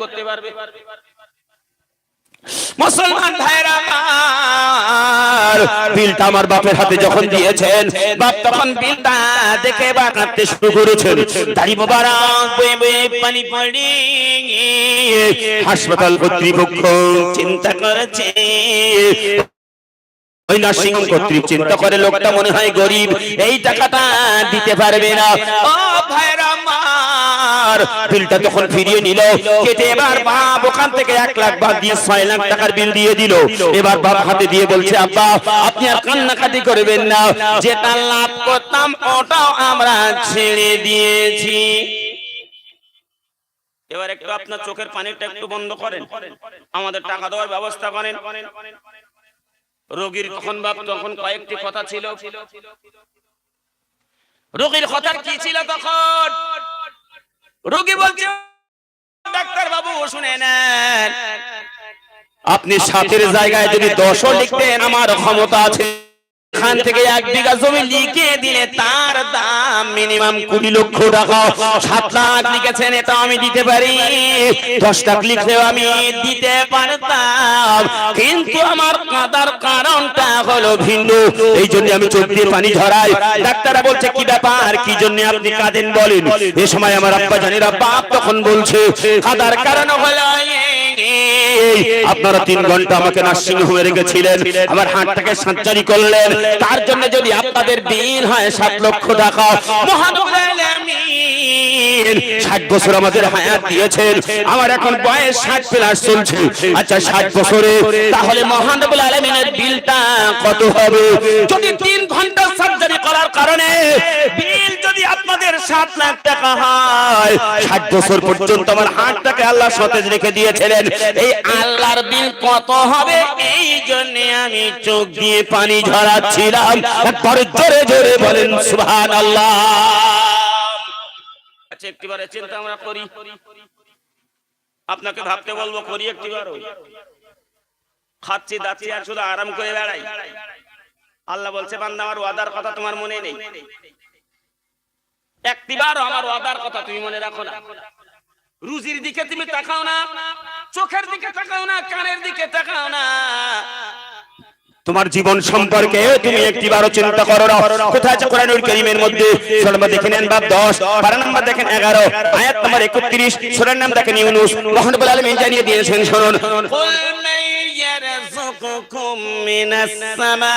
করতে পারবে। মুসলমান ভাইরা বিলটা আমার বাপের হাতে যখন দিয়েছেন বাপ তখন বিলটা দেখে বানাতে শুরু করেছেন। দাড়ি মোবারক বয়ে বয়ে পানি পড়ি হাসপাতাল কর্তৃপক্ষ চিন্তা করেছে ওই নার্সিং কর্তৃক চিন্তা করে লোকটা মনে হয় গরিব এই টাকাটা দিতে পারবে না। ও ভাইরা আমার বিলটা তখন ফিরিয়ে নিল কেটে এবার বাপ ওখান থেকে এক লাখ বাদ দিয়ে ছয় লাখ টাকার বিল দিয়ে দিল। এবার বাপ হাতে দিয়ে বলছে আব্বা আপনি আর কান্নাকাটি করবেন না। যেটা লাভ করতাম ওটাও আমরা ছেড়ে দিয়েছি। এবার একটু আপনার চোখের পানিটা একটু বন্ধ করেন। আমাদের টাকা দেওয়ার ব্যবস্থা করেন। রোগীর তখন বাপ তখন কয়েকটি কথা ছিল। রোগীর কথা কি ছিল তখন? রোগী বলছে ডাক্তার বাবু শুনে নেন। আপনি সাতের জায়গায় যদি দশও লিখতেন আমার ক্ষমতা আছে। এখান থেকে এক বিঘা জমি লিখে দিলে তার দাম মিনিমাম কুড়ি লক্ষ টাকা। সাত লাখ লিখেছেন এটা আমি দিতে পারি। দশ লাখ লিখলেও আমি দিতে পারতাম। কিন্তু আমার কাঁদার কারণটা হলো ভিন্ন। এই জন্য আমি চোখ দিয়ে পানি ঝরাই। ডাক্তাররা বলছে, কি ব্যাপার? কি জন্য আপনি কাঁদেন বলেন? এ সময় আমার আব্বা জানিরা বাপ তখন বলছে, কাঁদার কারণ হলো আপনারা তিন ঘণ্টা আমাকে নার্সিং হোমে রেখেছিলেন। আমার হাতটাকে সার্জারি করলেন। তার জন্য যদি আপনাদের বিল হয় সাত লক্ষ টাকা ষাট বছর আমাদের হায়াত দিয়েছেন। আমার এখন বয়স ষাট প্লাস চলছে। আচ্ছা ষাট বছরে তাহলে মহানবুল আলমিনের বিলটা কত হবে? যদি তিন ঘণ্টা সার্জারি করার কারণে বিল যদি আপনাদের সাত লাখ টাকা হয়, ষাট বছর পর্যন্ত আমার হাতটাকে আল্লাহ সতেজ রেখে দিয়েছিলেন। এই আল্লাহর বিল কত হবে? এই জন্য আমি চোখ দিয়ে পানি ঝরাচ্ছিলাম। একবার জোরে জোরে বলেন সুবহান আল্লাহ আচ্ছা একটিবারে চিন্তা আমরা করি। আপনাকে ভাবতে বলব, করি একটিবার খাচ্ছি, দাচ্ছি, আর শুধু আরাম করে বেড়াই। আল্লাহ বলছে বান্দা আমার ওয়াদার কথা তোমার মনে নেই। একটিবার আমার ওয়াদার কথা তুমি মনে রাখো না। রুজির দিকে তুমি তাকাও না চোখের দিকে তাকাও না কানের দিকে তাকাও না। তোমার জীবন সম্পর্কে তুমি একটিবারও চিন্তা করো না। কোথায় আছে কোরআনুল কারীমের মধ্যে? সূরা নম্বর দেখে নেন বাব 10 পারা নাম্বার দেখেন 11 আয়াত নম্বর 31 সূরার নাম দেখেন ইউনূস। মহানবুল আলামিন জানিয়ে দিয়েছেন শুনুন। কুল মান يرزقكم من السماء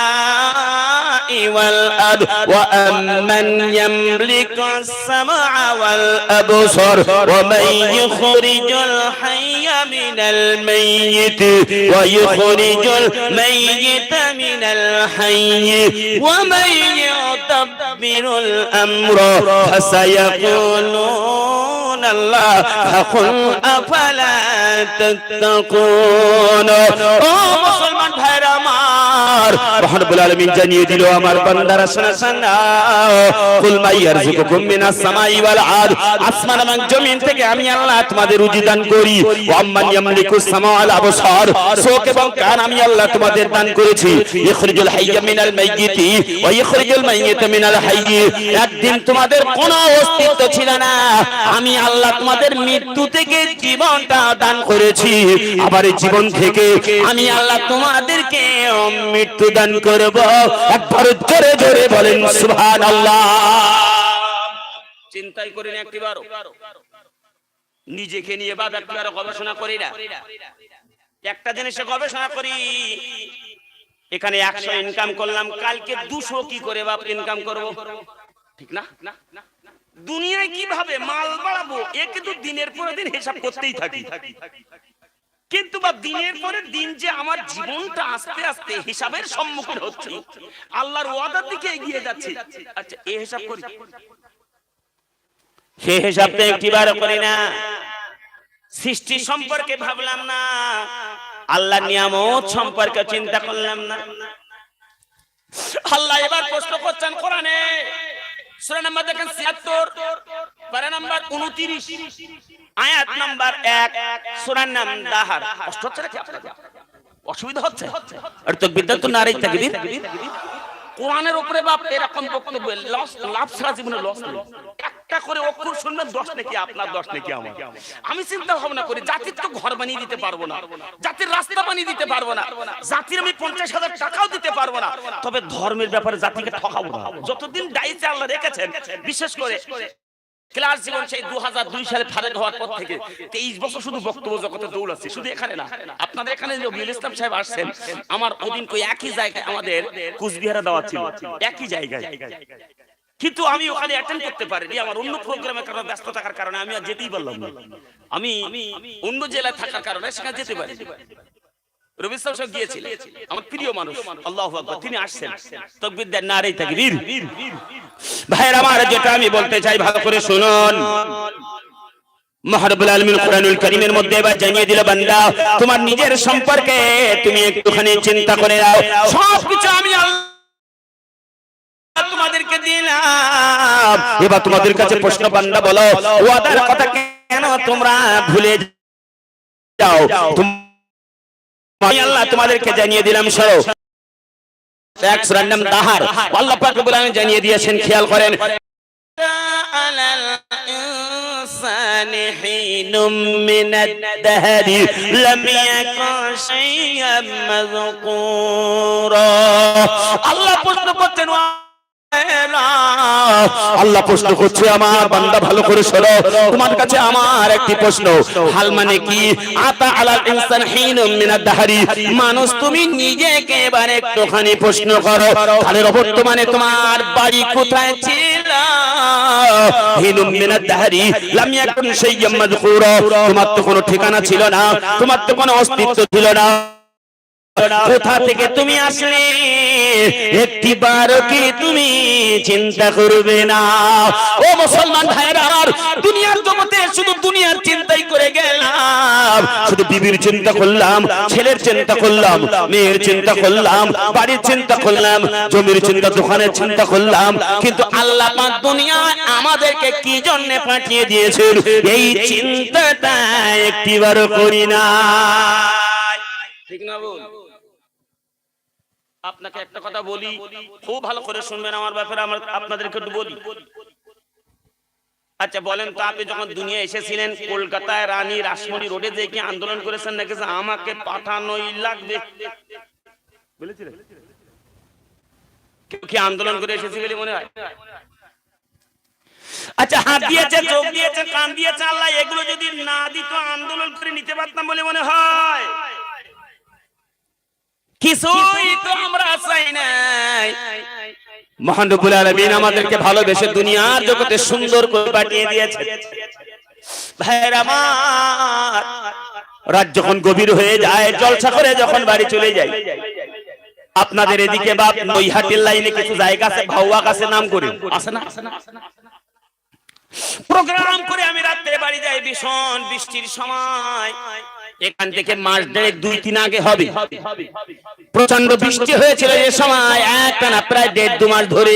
والأرض وأمن يملك السمع والأبصر ومن يخرج الحي من الميت ويخرج الميت من الحي ومن يدبر الأمر فسيقولون الله فقل أفلا تتقون আমার মহানবুল আলামিন জানিয়ে দিল আমার বান্দারা শোনা শোনা কুল মাই ইয়ারযুকুকুম মিনাস সামাই ওয়াল আরদ আসমান এবং জমিন থেকে আমি আল্লাহ তোমাদের রুজি দান করি। ওয়া আম্মান ইয়ামলিকুস সামা ওয়াল আবসার চোখ এবং কান আমি আল্লাহ তোমাদের দান করেছি। ইখরিজুল হাইয়্যা মিনাল মাইয়িতি ওয়া ইখরিজুল মাইয়িতা মিনাল হাইয়্যি একদিন তোমাদের কোনো অস্তিত্ব ছিল না। আমি আল্লাহ তোমাদের মৃত্যু থেকে জীবনটা দান করেছি। আবার জীবন থেকে আমি আল্লাহ তোমাদেরকে মৃত্যু দান করব। একবার জোরে জোরে বলেন, সুবহানাল্লাহ। চিন্তাই করেন একটিবার নিজেকে নিয়ে বাদ একবার গবেষণা করি না? একটা জিনিসে গবেষণা করি। এখানে একশো ইনকাম করলাম, কালকে দুশো কি করে বাপ ইনকাম করব? ঠিক না? দুনিয়ায় কীভাবে মাল বাড়াবো? এ কিন্তু দিনের পরে দিন হিসাব করতেই থাকি। কিন্তু বা দিনের পরে দিন যে আমার জীবনটা আস্তে আস্তে হিসাবের সম্মুখীন হচ্ছে, আল্লাহর ওয়াদার দিকে এগিয়ে যাচ্ছে। আচ্ছা এ হিসাব করি। সে হিসাবটা একটিবার করি না। সৃষ্টি সম্পর্কে ভাবলাম না আল্লাহ নিয়ামত সম্পর্কে চিন্তা করলাম না। আল্লাহ এবার প্রশ্ন করছেন, কোরআনে নাম্বার দেখেন 76 পারা নাম্বার 29 আয়াত নাম্বার 1 সূরার নাম দাহার কষ্ট হচ্ছে নাকি অসুবিধা হচ্ছে? আর তো দেন তো নারী তাকবীর। কোরআনের উপরে বাপ এরকম বক্তব্য লাভ ছাড়া জীবনে লস নেই। একটা করে অক্ষর শুনবেন, দশ নাকি আপনার, দশ নাকি আমার। আমি চিন্তা ভাবনা করি, জাতির তো ঘর বানিয়ে দিতে পারব না। জাতির রাস্তা বানিয়ে দিতে পারব না। জাতির আমি পঞ্চাশ হাজার টাকাও দিতে পারব না। তবে ধর্মের ব্যাপারে জাতিকে ঠকাবো না। যতদিন ডাইছে আল্লাহ রেখেছেন, বিশেষ করে ক্লাস জীবন সেই দু হাজার দুই সালে ফারেক হওয়ার পর থেকে তেইশ বছর শুধু বক্তব্য জগতে দৌড়াচ্ছে, শুধু এখানে না। আপনাদের এখানে রবিউল ইসলাম সাহেব আসছেন, আমার ওদিন কই একই জায়গায় আমাদের কুচবিহারে দেওয়া ছিল। একই জায়গায়। কিন্তু আমি ওখানে অ্যাটেন্ড করতে পারিনি, আমার অন্য প্রোগ্রামের কারণে ব্যস্ত থাকার কারণে আমি আর যেতেই পারলাম না। আমি অন্য জেলায় থাকার কারণে সেখানে যেতে পারি তোমার নিজের সম্পর্কে তুমি একটুখানি চিন্তা করে নাও। সব কিছু আমি তোমাদেরকে দিলাম। এবার তোমাদের কাছে প্রশ্ন বান্দা বলো ওয়াদার কথা কেন তোমরা ভুলে যাও? আল্লাহ তোমাদেরকে জানিয়ে দিলাম সর এক সুরার দাহার। আল্লাহ পাক রব্বুল আলামিন জানিয়ে দিয়েছেন খেয়াল করেন। আল্লাহ প্রশ্ন করছেন আল্লাহ প্রশ্ন করছে, আমার বান্দা ভালো করে শোনো। তোমার কাছে আমার একটি প্রশ্ন। হাল মানে কি? আতা আলাল ইনসান হিনুম মিনাদ দাহরি। মানুষ, তুমি নিজেকে এবার একটুখানি প্রশ্ন করো। তাহলে বর্তমানে তোমার বাড়ি কোথায় ছিল? হিনুম মিনাদ দাহরি। লাম ইয়াকুন শাইয়্যাম মাযকুরা। তোমার তো কোনো ঠিকানা ছিল না। তোমার তো কোনো অস্তিত্ব ছিল না। কোথা থেকে তুমি আসলে? একটি বারও কি তুমি চিন্তা করবে না? ও মুসলমান ভাইরা দুনিয়ার জগতে শুধু দুনিয়ার চিন্তাই করে গেলাম। শুধু বিবির চিন্তা করলাম, ছেলের চিন্তা করলাম, মেয়ের চিন্তা করলাম, বাড়ির চিন্তা করলাম, জমির চিন্তা, দোকানের চিন্তা করলাম। কিন্তু আল্লাহ পাক আমাদেরকে কি জন্য পাঠিয়ে দিয়েছেন? এই চিন্তাটা একটিবারও করি না। ঠিক আপনাকে একটা কথা বলি খুব ভালো করে শুনবেন আমার ব্যাপারে আমার আপনাদেরকে একটু বলি। আচ্ছা বলেন তো আপনি যখন দুনিয়া এসেছিলেন কলকাতায় রানী রাসমণি রোডে যে কি আন্দোলন করেছেন নাকি আমাকে পাঠানোই লাগবে? বলেছিলেন? কেউ কি আন্দোলন করে এসেছি বলে মনে হয়? আচ্ছা হাত দিয়েছে চোখ দিয়েছে কান দিয়েছে আল্লাহ এগুলো যদি না দিত আন্দোলন করে নিতে পারতাম বলে মনে হয়। কিছুই তো আমরা চাই নাই। মহান রব্বুল আলামিন আমাদেরকে ভালোবেসে দুনিয়ার জগতে সুন্দর করে পাঠিয়ে দিয়েছে। ভাইয়ের আমার, রাত যখন গভীর হয়ে যায়, জলসা করে যখন বাড়ি চলে যায় আপনাদের এদিকে বা নৈহাটির লাইনে কিছু জায়গা আছে ভাউয়া কাছে নাম করে। আছে না? প্রোগ্রাম করে আমি রাত্রে বাড়ি যাই, ভীষণ বৃষ্টির সময়। এখান থেকে মাস দেড়েক দুই তিন আগে হবে প্রচণ্ড বৃষ্টি হয়েছিল যে সময় একটানা প্রায় দেড় দু মাস ধরে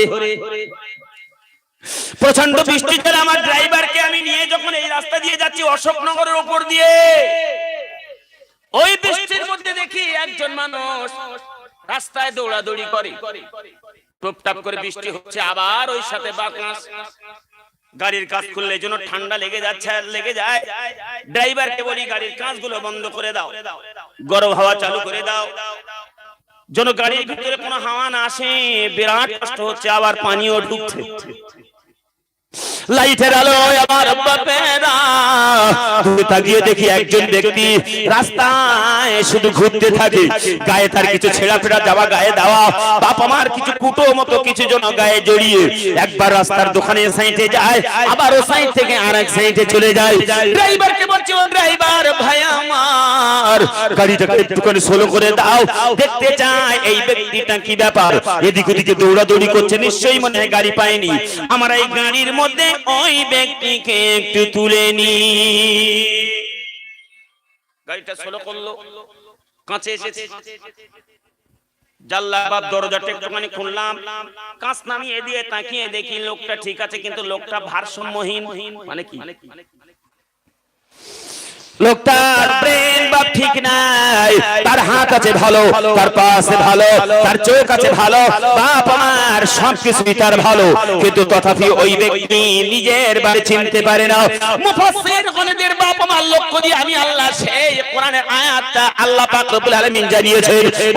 প্রচণ্ড বৃষ্টি ছিল আমার ড্রাইভারকে আমি নিয়ে যখন এই রাস্তা দিয়ে যাচ্ছি অশোকনগরের ওপর দিয়ে ওই বৃষ্টির মধ্যে দেখি একজন মানুষ রাস্তায় দৌড়াদৌড়ি করে টুপটাপ করে বৃষ্টি হচ্ছে আবার ওই সাথে বাতাস গাড়ির কাজ খুললে জন্য ঠান্ডা লেগে যাচ্ছে, লেগে যায়। ড্রাইভারকে বলি, গাড়ির কাজগুলো বন্ধ করে দাও। গরম হাওয়া চালু করে দাও। যেন গাড়ির ভিতরে কোনো হাওয়া না আসে, বিরাট কষ্ট হচ্ছে, আবার পানিও ঢুকছে লাইটের আলো আমার বাপেরা। দূরে তাকিয়ে দেখি একজন ব্যক্তি রাস্তায় শুধু ঘুরতে থাকে। গায়ে তার কিছু ছেঁড়া ফেরা যাওয়া, গায়ে দেওয়া। বাপ আমার কিছু কুটো মতো কিছু জন গায়ে জড়িয়ে। একবার রাস্তার দোকানে সাইডে যায় আবার ও সাইড থেকে আর এক সাইডে চলে যায়। ড্রাইভারকে বলছি, ও ড্রাইভার, ভাই আমার গাড়িটাকে একটুখানি স্লো করে দাও। দেখতে চাই এই ব্যক্তিটা কি ব্যাপার? এদিক ওদিকে দৌড়াদৌড়ি করছে, নিশ্চয়ই মনে হয় গাড়ি পায়নি। আমার এই গাড়ির মধ্যে ওই ব্যক্তিকে একটু তুলে নি। গাড়িটা স্লো করল কাঁচে এসেছে। জাল্লা বাপ দরজাটা একটুখানি খুললাম। কাঁচ নামিয়ে দিয়ে তাকিয়ে দেখি লোকটা ঠিক আছে কিন্তু লোকটা ভারসাম্যহীন। মানে কি? লোকটার ব্রেন বা ঠিক নাই। তার হাত আছে ভালো, তার পা আছে ভালো, তার চোখ আছে ভালো, বাপ আমার সবকিছুই তার ভালো। কিন্তু তথাপি ওই ব্যক্তি নিজের বাড়ি চিনতে পারে না। মুফাসসির গণদের বাপ আমার লক্ষ্য দিয়ে আমি আল্লাহ সেই আয়াতটা আল্লাহ পাক রব্বুল আলামিন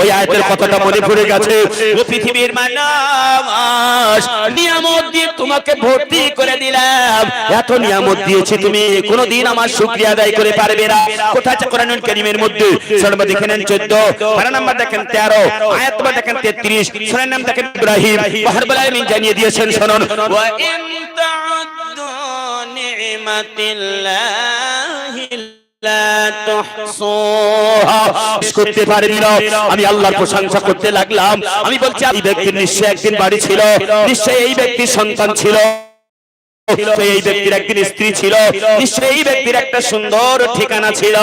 ওই আয়াতের কথাটা মনে পড়ে গেছে। ও পৃথিবীর মানুষ, নিয়ামত দিয়ে তোমাকে ভর্তি করে দিলাম। এত নিয়ামত দিয়েছি তুমি, কোনোদিন আমার শুকরিয়া আদায় করে পারবে না। কোথায় কোরআনুল কারীমের মধ্যে সূরা দেখেন 14 পারা নাম্বার দেখেন 13 আয়াত নম্বর দেখেন 33 সূরা নাম দেখেন ইব্রাহিম রব্বুল জানিয়ে দিয়েছেন শুনুন। আমি আল্লাহর প্রশংসা করতে লাগলাম। আমি বলছি এই ব্যক্তির নিশ্চয় একদিন বাড়ি ছিল, নিশ্চয় এই ব্যক্তির সন্তান ছিল। এই ব্যক্তির একদিন স্ত্রী ছিল। নিশ্চয়ই এই ব্যক্তির একটা সুন্দর ঠিকানা ছিল।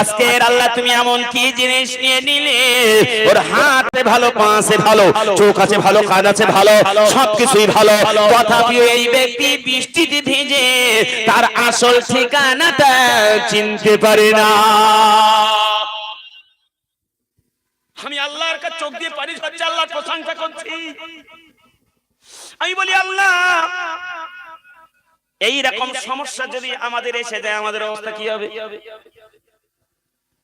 আজকের আল্লাহ তুমি এমন কি জিনিস নিয়ে নিলে? ওর হাতে ভালো পা আছে ভালো, চোখ আছে ভালো, কান আছে ভালো, সবকিছুই ভালো। তথাপিও এই ব্যক্তি বৃষ্টিতে ভিজে তার আসল ঠিকানাটা চিনতে পারে না। আমি আল্লাহর চোখ দিয়ে ঝরছে, আল্লাহর প্রশংসা করছি। আমি বলি, আল্লাহ এই রকম সমস্যা যদি আমাদের এসে যায় আমাদের অবস্থা কি হবে?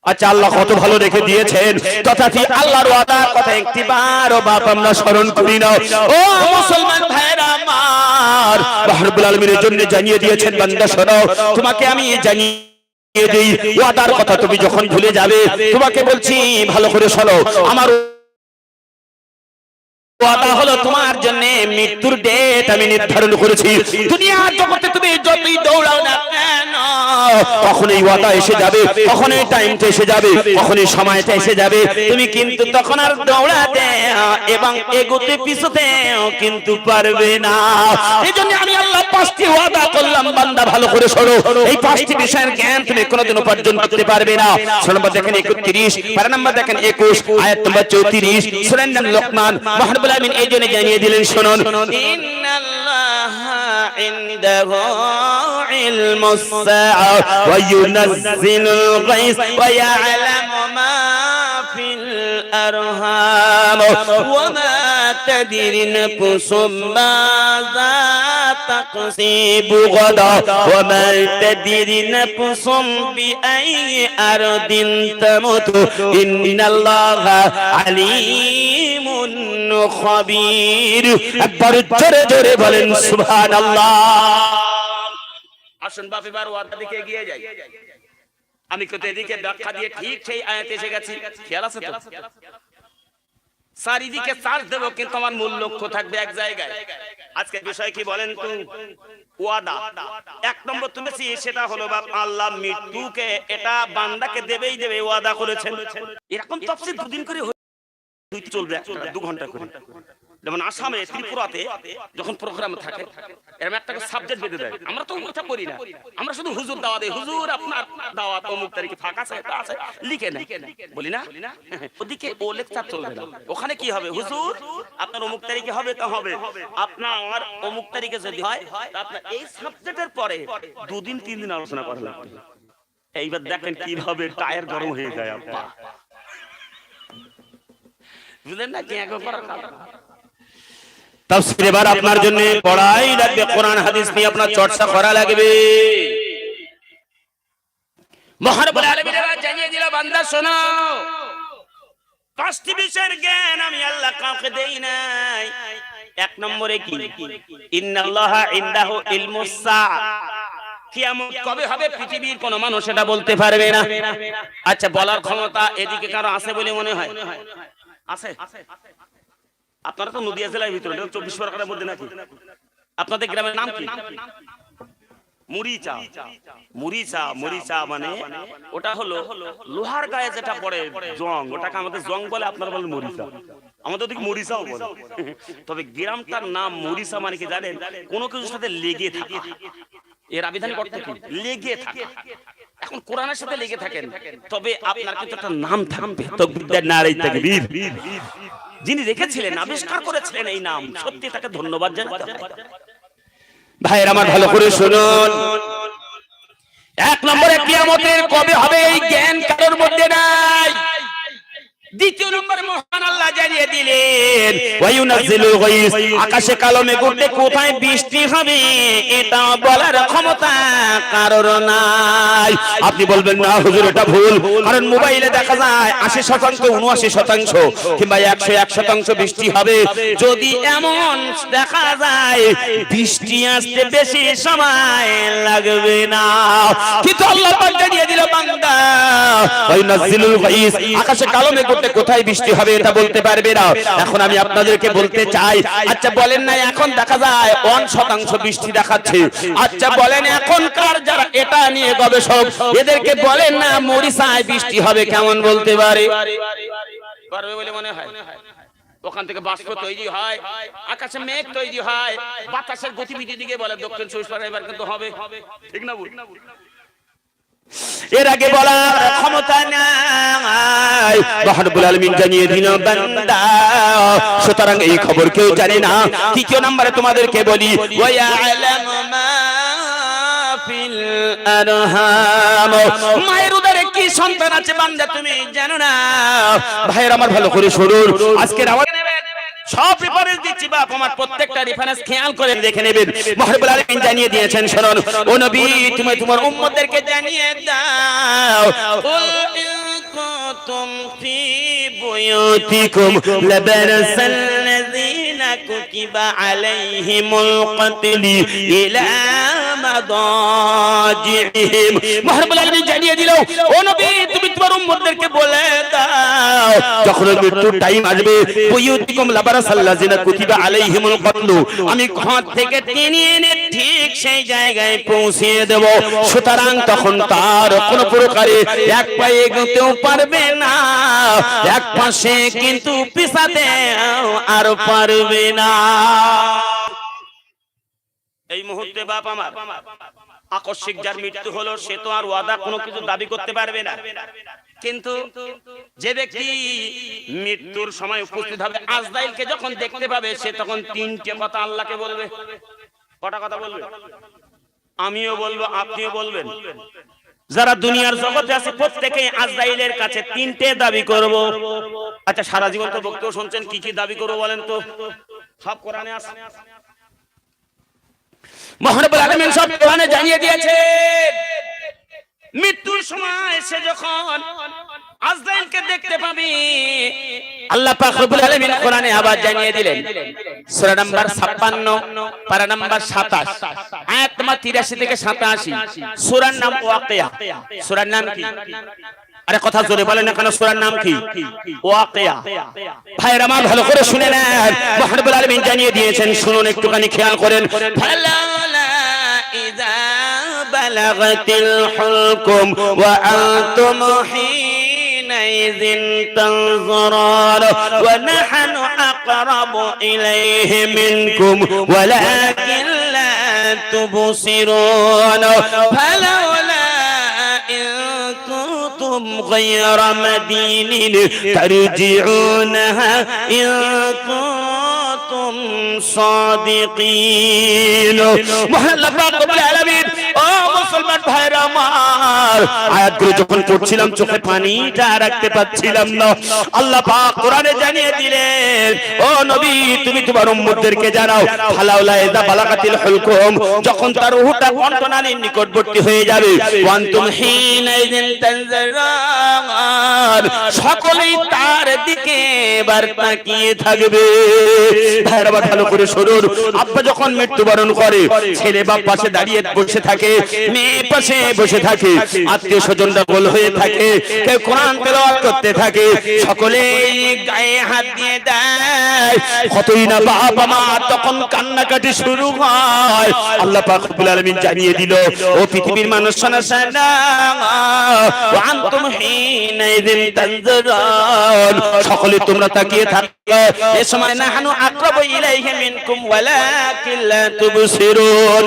আচ্ছা আল্লাহ কত ভালো রেখে দিয়েছেন। তথাপি আল্লাহর ওয়াদার কথা একটিবারও বাপ আমরা স্মরণ করি না ও মুসলমান ভাইরা আমার। রব্বুল আলামিনের জন্য জানিয়ে দিয়েছেন বান্দা শোনো তোমাকে আমি জানিয়ে দেই ওয়াদার কথা তুমি যখন ভুলে যাবে তোমাকে বলছি ভালো করে শোনো। আমার ওয়াদা হলো তোমার জন্য মৃত্যুর ডেট আমি নির্ধারণ করেছি দুনিয়ার জগতে তুমি যতই দৌড়াও না কখন এই ওয়াদা এসে যাবে কখন এই টাইমটা এসে যাবে কখন এই সময়টা এসে যাবে। তুমি কিন্তু তখন আর দৌড়াতে এবং এগোতে কিন্তু পারবে না। আমি আল্লাহ পাঁচটি ওয়াদা করলাম, বান্দা ভালো করে শোনো। এই পাঁচটি বিষয়ের জ্ঞান তুমি কোনোদিন উপার্জন করতে পারবে না। ষোলো নম্বর দেখেন একত্রিশ নম্বর দেখেন একুশ, আয়াত নম্বর লোকমান। মহানবুল আমিন এই জন্য জানিয়ে দিলেন, শুনুন। عنده علم الساعة وينزل الغيث ويعلم الأرهام وما تدري نفس ماذا تكسب غدا وما تدري نفس بأي أرض تموت إن الله عليم خبير একবার জোরে জোরে বলেন সুবহানাল্লাহ আসুন বাপ এবার ওয়াদা দিকে এগিয়ে যাই আমি কিন্তু এদিকে ব্যাখ্যা দিয়ে ঠিক সেই আয়াতে এসে গেছি। খেয়াল আছে তো? চারিদিকে চার্জ দেবো কিন্তু আমার মূল লক্ষ্য থাকবে এক জায়গায়। আজকে বিষয় কি বলেন তো? ওয়াদা। এক নম্বর তুলেছি সেটা হলো বাপ আল্লাহ মৃত্যুকে এটা বান্দাকে দেবেই দেবে ওয়াদা করেছেন। এরকম তফসিল দুদিন করে চলবে দু ঘণ্টা করে। যেমন আসামে, ত্রিপুরাতে যখন প্রোগ্রাম থাকে, এরকম একটা সাবজেক্ট বেঁধে দেয়। আমরা তো ওটা করি না। আমরা শুধু হুজুর দাওয়া দেই। হুজুর, আপনার দাওয়াত, অমুক তারিখে ফাঁকা আছে এটা আছে। লিখে না বলি না? ওদিকে ও লেকচার চলবে না। ওখানে কি হবে? হুজুর, আপনার অমুক তারিখে হবে তা হবে। আপনার অমুক তারিখে যদি হয় আপনার এই সাবজেক্টের পরে দুদিন, তিন দিন আলোচনা করা লাগবে। এইবার দেখেন কীভাবে টায়ার গরম হয়ে যায় আপনার বুঝলেন না কি কারণ তাফসীর এবার আপনার জন্য পড়াই লাগবে, কোরআন, হাদিস নিয়ে আপনার চর্চা করা লাগবে। মহারবুল আলামিন এবার জানিয়ে দিল, বান্দা শোনো পাঁচটি বিষয়ের জ্ঞান আমি আল্লাহ কাউকে দেই নাই। এক নম্বরে কি? ইন্নাল্লাহা ইনদাহু হবে পৃথিবীর কোন মানুষ এটা বলতে পারবে না। আচ্ছা বলার ক্ষমতা এদিকে কারও আছে বলে মনে হয়? আছে? আপনারা তো নদিয়া জেলার ভিতরে চব্বিশ পরগনার মধ্যে নাকি? আপনাদের গ্রামের নাম কি? মানে তবে গ্রামটার নাম মরিচা মানে কি জানেন? কোনো কিছুর সাথে লেগে থাকা। এর লেগে থাকা। এখন কোরআনের সাথে লেগে থাকেন। তবে আপনার কিন্তু একটা নাম থাকবে যিনি রেখেছিলেন আবিষ্কার করেছিলেন এই নাম। সত্যি তাকে ধন্যবাদ জানাতে ভাইয়ের আমার ভালো করে শুনুন। এক নম্বরে কিয়ামতের কবে হবে এই জ্ঞান কারোর মধ্যে নাই? দ্বিতীয় নম্বর মহান আল্লাহ জানিয়ে দিলেন ওয়ায়ুনাজ্জিলুল গাইস আকাশে কালো মেঘ উঠলে কোথায় বৃষ্টি হবে এটা বলার ক্ষমতা কারোর নাই। আপনি বলবেন না হুজুর এটা ভুল। কারণ মোবাইলে দেখা যায় আশি শতাংশ উনআশি শতাংশ কিংবা একশো এক শতাংশ বৃষ্টি হবে। যদি এমন দেখা যায় বৃষ্টি আসতে বেশি সময় লাগবে না। কিন্তু আল্লাহ পাক জানিয়ে দিল বান্দা ওয়ায়ুনাজ্জিলুল গাইস আকাশে কালো মেঘ উঠলে কোথায় বৃষ্টি হবে এটা বলতে পারবে না। এখন আমি আপনাদেরকে বলতে চাই আচ্ছা বলেন না এখন দেখা যায় অন শতাংশ বৃষ্টি দেখাচ্ছে। আচ্ছা বলেন এখনকার যারা এটা নিয়ে গবেষক, এদেরকে বলেন না মরিসায় বৃষ্টি হবে কেমন বলতে পারে? পারবে বলে মনে হয়? ওখান থেকে বাষ্প তৈরি হয়, আকাশে মেঘ তৈরি হয়, বাতাসের গতিবিধি দিকে বলে দক্ষিণ চব্বিশ পরগনা, এবার কিন্তু হবে। ঠিক না? এর আগে বলার ক্ষমতা আলমিন জানিয়ে বান্দা সুতরাং এই খবর কেউ জানে না। তৃতীয় নম্বরে তোমাদেরকে বলি ওয়ায়ালামু মা ফিল আরহাম। মায়ের উদরে কি সন্তান আছে বান্দা তুমি জানো না। ভাইয়ের আমার ভালো করে শুনুন। আজকের আমার সব রেফারেন্স দিচ্ছি বাপ আমার প্রত্যেকটা রেফারেন্স খেয়াল করে দেখে নেবেন। আলামিন জানিয়ে দিয়েছেন শুনুন। ও নবী তুমি তোমার উম্মতদেরকে জানিয়ে দাও। কুল ইন কুনতুম ফি বুয়ুতিকুম লাবারসাল্লাযীনা কুতিবা আলাইহিমুল কতলি ইলা মাদাজিহিম মহাবুল আলামিন জানিয়ে দিল ও নবী তুমি তোমার উম্মতদেরকে বলে দাও। যখন মৃত্যুর টাইম আসবে বুয়ুতিকুম লাবারসাল্লাযীনা কুতিবা আলাইহিমুল কতলু আমি ঘর থেকে টেনে এনে ঠিক সেই জায়গায় পৌঁছিয়ে দেব। সুতরাং তখন তার কোন প্রকারে এক পায়ে এগোতেও পারবে না এক পাশে কিন্তু পিছাতে আর পারবে না। এই মুহূর্তে বাপ আমার আকস্মিক যার মৃত্যু হলো, সে তো আর ওয়াদা কোনো কিছু দাবি করতে পারবে না। কিন্তু যে ব্যক্তি মৃত্যুর সময় উপস্থিত হবে আজরাইলকে যখন দেখতে পাবে, সে তখন তিনটে কথা আল্লাহকে বলবে। কটা কথা বলবে? আমিও বলব, আপনিও বলবেন। যারা দুনিয়ার জগতে আছে প্রত্যেকে আজরাইলের কাছে তিনটে দাবি করব। আচ্ছা সারা জীবন তো বক্তব্য শুনছেন, কি কি দাবি করব বলেন তো? সব কোরআনে আছে। মহানবুল আলামিন সব কোরআনে জানিয়ে দিয়েছে। মৃত্যুর সময় সে যখন আজরাইলকে দেখতে পাবে, আল্লাহ পাক রব্বুল আলামিন কোরআনে আবার জানিয়ে দিলেন, সূরা নাম্বার 56 পারা নাম্বার 27 আয়াত নাম্বার 83 থেকে 87 সূরার নাম ওয়াকিয়া। সূরার নাম কি? আরে কথা জোরে বলেন না কেন সূরার নাম কি ওয়াকিয়া ভাইরা আমার ভালো করে শুনে নেন মহানবুল আলামিন জানিয়ে দিয়েছেন শুনুন একটুখানি খেয়াল করেন ফালাউলা ইযা বালাগাতিল হুলকুম ওয়া আনতুম حينئذ تنظرون ونحن أقرب إليه منكم ولكن لا تبصرون فلولا إن كنتم غير مدين. ترجعونها إن كنتم صادقين. محل رب العالمين. মুসলমান ভাইরা আমার, আয়াতগুলো যখন পড়ছিলাম, চোখে পানিটা রাখতে পাচ্ছিলাম না। আল্লাহ পাক কোরআনে জানিয়ে দিলেন, ও নবী, তুমি তোমার উম্মতদেরকে জানাও, ফালাউলা ইযা বালাগাতিল হুলকুম যখন তার রূহটা কণ্ঠনালীর নিকটবর্তী হয়ে যাবে। ওয়ান্তুম হিনাইযিন তানজারান সকলেই তার দিকে এবার তাকিয়ে থাকবে। ভাইরা ভালো করে শুনুন। আব্বা যখন মৃত্যুবরণ করে, ছেলে বাপ পাশে দাঁড়িয়ে বসে থাকে পাশে বসে থাকে। আত্মীয় স্বজনরা হয়ে থাকে। কেউ কোরআন তেলাওয়াত করতে থাকে। গায়ে হাত দিয়ে দেয়। কতই না বাবা মা তখন কান্নাকাটি শুরু হয়। আল্লাহ পাক রব্বুল আলামিন জানিয়ে দিল, ও পৃথিবীর মানুষ শোনা শোনা ওয়া আনতুম হিনাইযিন তানজুরুন। সকলে তোমরা তাকিয়ে থাকো। এ সময় নাহানু আকরাবু ইলাইহি মিনকুম, ওয়ালাকিন লা তুবসিরুন।